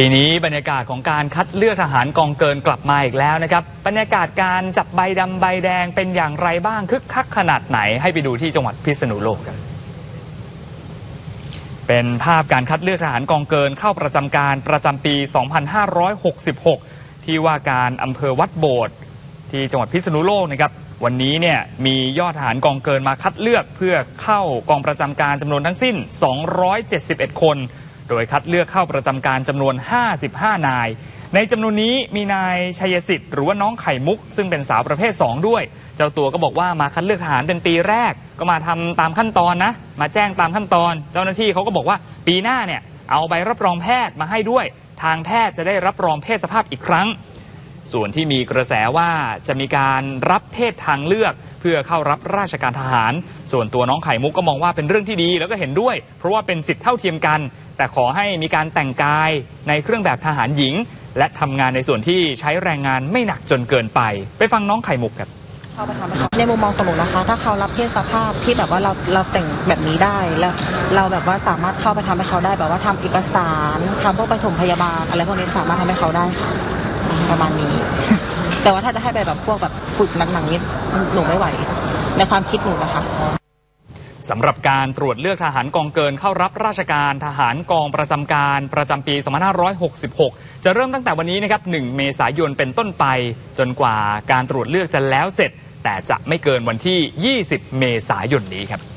ปีนี้บรรยากาศของการคัดเลือกทหารกองเกินกลับมาอีกแล้วนะครับ บรรยากาศการจับใบดำใบแดงเป็นอย่างไรบ้างคึกคักขนาดไหนให้ไปดูที่จังหวัดพิษณุโลกกันเป็นภาพการคัดเลือกทหารกองเกินเข้าประจำการประจำปี 2566 ที่ว่าการอำเภอวัดโบสถ์ที่จังหวัดพิษณุโลกนะครับวันนี้เนี่ยมียอดทหารกองเกินมาคัดเลือกเพื่อเข้ากองประจำการจำนวนทั้งสิ้น 271 คน โดยคัดเลือกเข้าประจำการจำนวน 55 นาย ในจำนวนนี้มีนายชัยสิทธิ์หรือว่าน้องไข่มุก ซึ่งเป็นสาวประเภท 2 ด้วย เจ้าตัวก็บอกว่ามาคัดเลือกทหารเป็นปีแรก ก็มาทำตามขั้นตอนนะ มาแจ้งตามขั้นตอน เจ้าหน้าที่เขาก็บอกว่าปีหน้าเนี่ยเอาใบรับรองแพทย์มาให้ด้วย ทางแพทย์จะได้รับรองเพศสภาพอีกครั้ง ส่วนที่มีกระแสว่าจะมีการรับเพศทางเลือก เพื่อเข้ารับราชการทหาร ส่วนตัวน้องไข่มุกก็มองว่าเป็นเรื่องที่ดีแล้วก็เห็นด้วย เพราะว่าเป็นสิทธิเท่าเทียมกัน แต่ขอให้มีการแต่งกายในเครื่องแบบทหารหญิง และทำงานในส่วนที่ใช้แรงงานไม่หนักจนเกินไป ไปฟังน้องไข่มุกครับ เข้าไปทำให้เขาในมุมมองของหนูนะคะ ถ้าเขารับเพศสภาพที่แบบว่าเราเราแต่งแบบนี้ได้แล้วเราแบบว่าสามารถเข้าไปทำให้เขาได้แบบว่าทำเอกสารทำพวกปฐมพยาบาลอะไรพวกนี้สามารถทำให้เขาได้ค่ะประมาณนี้ แต่ว่าถ้าจะให้ไปแบบพวกแบบฝึกหนักๆนี้หนูไม่ไหว ในความคิดหนูนะคะสำหรับการตรวจเลือกทหารกองเกินเข้ารับราชการทหารกองประจำการประจำปี 2566 จะเริ่มตั้งแต่วันนี้นะครับ 1 เมษายนเป็นต้นไป จนกว่าการตรวจเลือกจะแล้วเสร็จ แต่จะไม่เกินวันที่ 20 เมษายนนี้ครับ